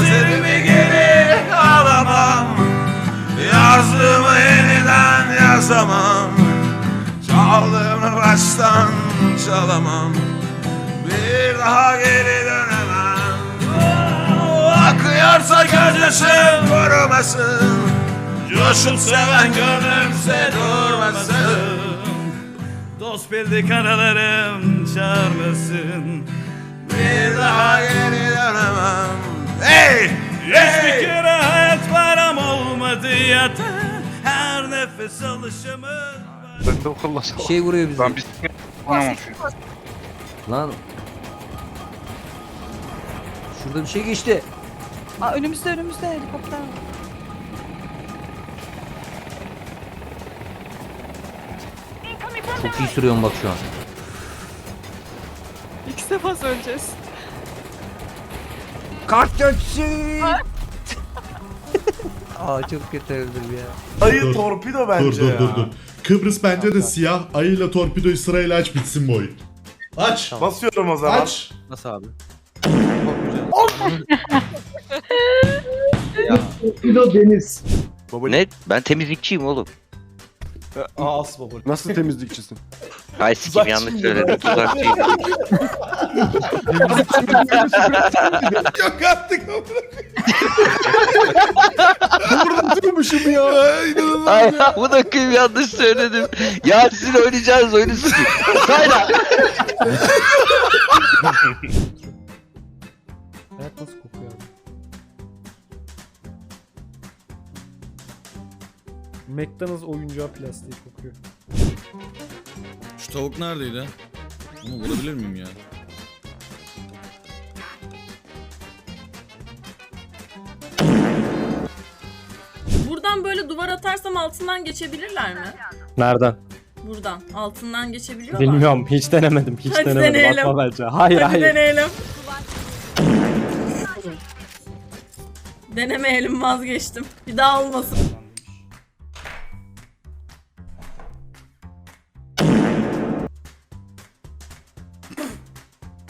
Gözlerimi geri alamam. Yazdığımı yeniden yazamam. Çaldığımı baştan çalamam. Bir daha geri dönemem. Akıyorsa gözyaşım kurumasın Coşup seven gönlümse durmasın. Dost bildik aralarım çağırmasın. Bir daha geri dönemem Ben de okullasam. Bir şey vuruyor bizi. Ben bisiklet kullanamam. Lan. Şurada bir şey geçti. Aa, önümüzde önümüzde helikopter. var. Çok iyi sürüyorum bak şu an. İki defa söyleyeceğiz. Kart geçsin. Aa çok kötü öldüm ya. Ayı torpido bence Dur dur ya. dur dur. Kıbrıs bence de siyah. Ayıyla torpidoyu sırayla aç bitsin bu oyun. Aç. Basıyorum o zaman. Aç. Nasıl abi? Ne? Ben temizlikçiyim oğlum. As baba. Nasıl temizlikçisin? Ay sikim yanlış söyledim. Tuzakçıyım. Yok artık. Durmuşum ya. Ay bu da kıyım yanlış söyledim. Ya sizin oynayacağınız oyunu. Sayla. Hayat nasıl kokuyor? McDonald's oyuncağı plastiği kokuyor. Şu tavuk neredeydi? Bunu vurabilir miyim ya? Buradan böyle duvar atarsam altından geçebilirler mi? Nereden? Buradan. Altından geçebiliyorlar. Bilmiyorum. Hiç denemedim. Hiç Hadi denemedim. deneyelim. Atma bence. Hayır Hadi hayır. deneyelim. Denemeyelim vazgeçtim. Bir daha olmasın.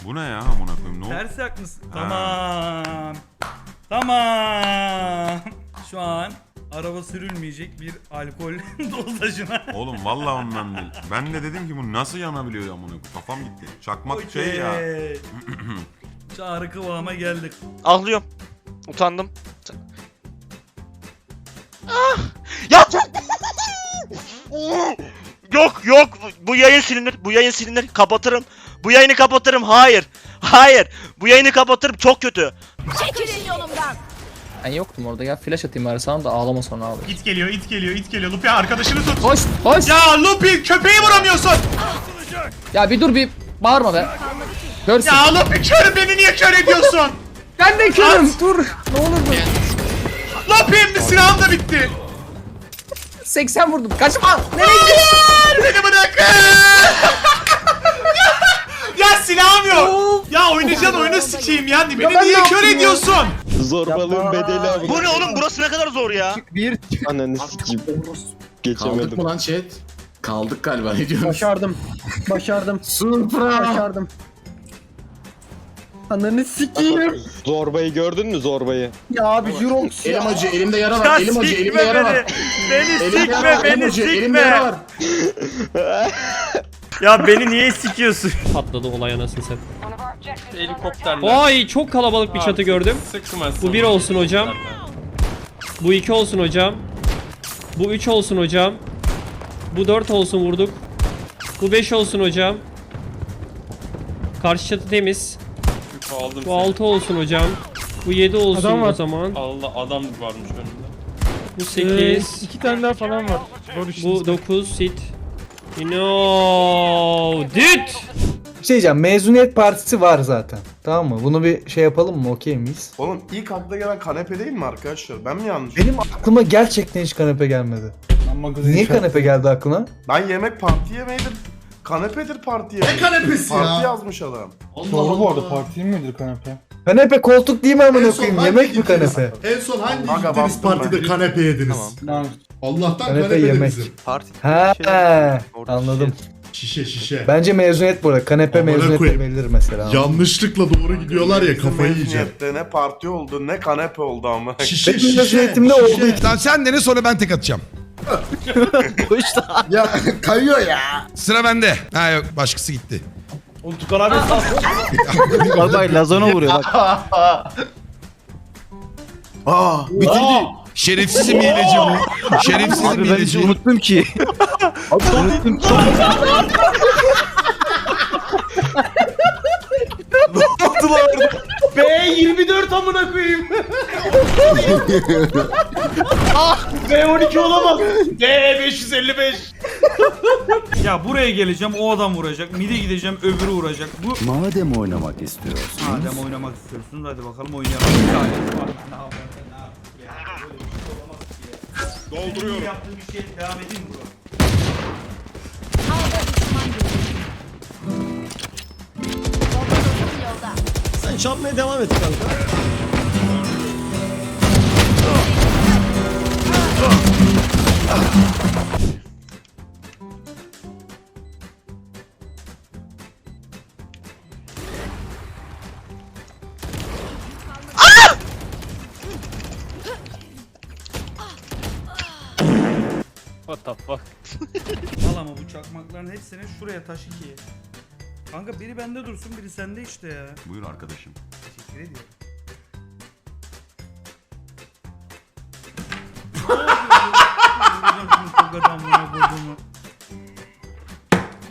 Bu ne ya amına koyayım ne oldu? Ters yak mısın? Tamam. Tamam. Şu an araba sürülmeyecek bir alkol dozajına. Oğlum vallahi ondan değil. Ben de dedim ki bu nasıl yanabiliyor ya amına koyayım. Kafam gitti. Çakmak şey ya. Okey. Çağrı kıvama geldik. Ağlıyorum. Utandım. Ah! Ya Yok yok bu yayın silinir. Bu yayın silinir. Kapatırım. Bu yayını kapatırım. Hayır. Hayır. Bu yayını kapatırım. Çok kötü. Ben yoktum orada ya flash atayım bari sana da ağlama sonra abi. İt geliyor, it geliyor, it geliyor. Lupi arkadaşını tut. Hoş hoş. Ya, Ya Lupi köpeği vuramıyorsun. bir dur bir bağırma be. Görsün. Ya Lupi kör beni niye kör ediyorsun? ben de körüm dur. Ne olur dur. Lupi'm de silahım da bitti. 80 vurdum. Kaçma. Nereye gidiyorsun? Beni bırakın. ya silahım yok. Ya oynayacaksın oyunu sikeyim ya. Beni ben niye kör ya? ediyorsun? Zorbalığın bedeli abi. Bu ne oğlum? Burası ne kadar zor ya. Bir Ananı sikeyim. Geçemedim. lan chat? Kaldık galiba ne diyorsun? Başardım. Başardım. Supra! Başardım. Ananı sikeyim. Zorbayı gördün mü zorbayı? Ya abi Jurox Elim acı, elimde yara var. Elim acı, elimde yara var. Beni Elimde yara var, elim acı, elimde yara var. Ya beni niye sikiyorsun? Patladı olay anasını sen. Helikopterler. Vay çok kalabalık bir çatı gördüm. Bu bir olsun hocam. Bu iki olsun hocam. Bu üç olsun hocam. Bu dört olsun vurduk. Bu beş olsun hocam. Karşı çatı temiz. Bu altı olsun hocam. Bu yedi olsun o zaman. Allah adam varmış önümde. Bu sekiz. iki tane daha falan var. Bu dokuz sit. No, dude. Şey diyeceğim mezuniyet partisi var zaten. Tamam mı? Bunu bir şey yapalım mı? Okey miyiz? Oğlum ilk akla gelen kanepe değil mi arkadaşlar? Ben mi yanlış? Benim aklıma gerçekten hiç kanepe gelmedi. Niye kanepe geldi aklına? Ben yemek parti yemeğidir. Kanepedir partiye. Ne kanepesi Parti yazmış adam. Doğru bu arada parti midir kanepe? Kanepe koltuk değil mi amına koyayım? Yemek mi kanepe? En son hangi Aga, gittiniz bastım partide ben. kanepe yediniz? Allah'tan Kanepe kanepe, yemek. bizim. Parti. He, Şey, orada anladım. şey- Şişe şişe. Bence mezuniyet bu arada. Kanepe Amına mezuniyet koyayım. verilir mesela. Yanlışlıkla doğru gidiyorlar ya kafayı yiyeceğim. Mezuniyette Ne parti oldu ne kanepe oldu ama. Şişe Benim şişe. mezuniyetimde oldu. Tamam sen dene sonra ben tek atacağım. ya kayıyor ya. Sıra bende. Ha yok başkası gitti. Oğlum Tukan abi sağ Albay Lazona vuruyor bak. Aa bitirdi. Şerefsizim hileci bu. Şerefsizim hileci. unuttum ki. Abi unuttum ki. B24 amına koyayım. B12 olamaz. D555. Ya buraya geleceğim o adam vuracak. Mide gideceğim öbürü vuracak. Bu Madem oynamak istiyorsun. Madem oynamak istiyorsunuz hadi bakalım oynayalım. Bir tane. Dolduruyorum. Yaptığım bir şey devam edeyim bro. Sen çalmaya devam et kanka. What the fuck? Al ama bu çakmakların hepsini şuraya taşı ki. Kanka biri bende dursun biri sende işte ya. Buyur arkadaşım. Teşekkür ediyorum.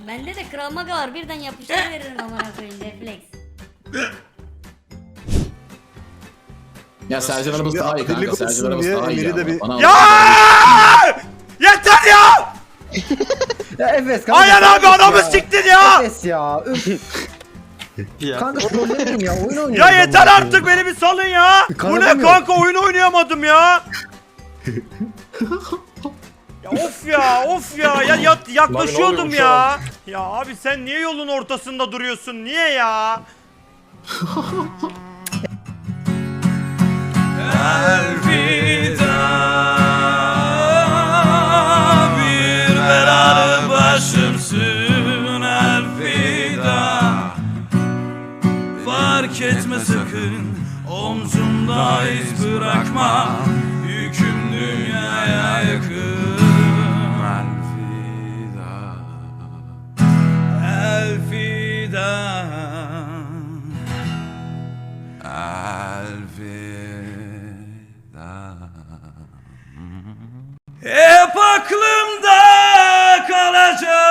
Bende de kırılma var birden yapıştır veririm amına koyayım refleks. Ya Sercan arabası daha iyi kanka. Sercan arabası daha iyi. Emir'i de bir- Bana- Ya! Yeter ya! Ya Efes Ayhan abi adamı siktin ya! Efes ya. Üf. Kanka trollerim ya oyun oynuyorum. Ya yeter artık beni bir salın ya! Bu ne kanka oyun oynayamadım ya! ya of ya of ya ya, ya yaklaşıyordum ya. Ya abi sen niye yolun ortasında duruyorsun? Niye ya? sakın Omzumda iz bırakma Yüküm dünyaya yakın. Elfida Elfida Elfida Hep aklımda kalacak.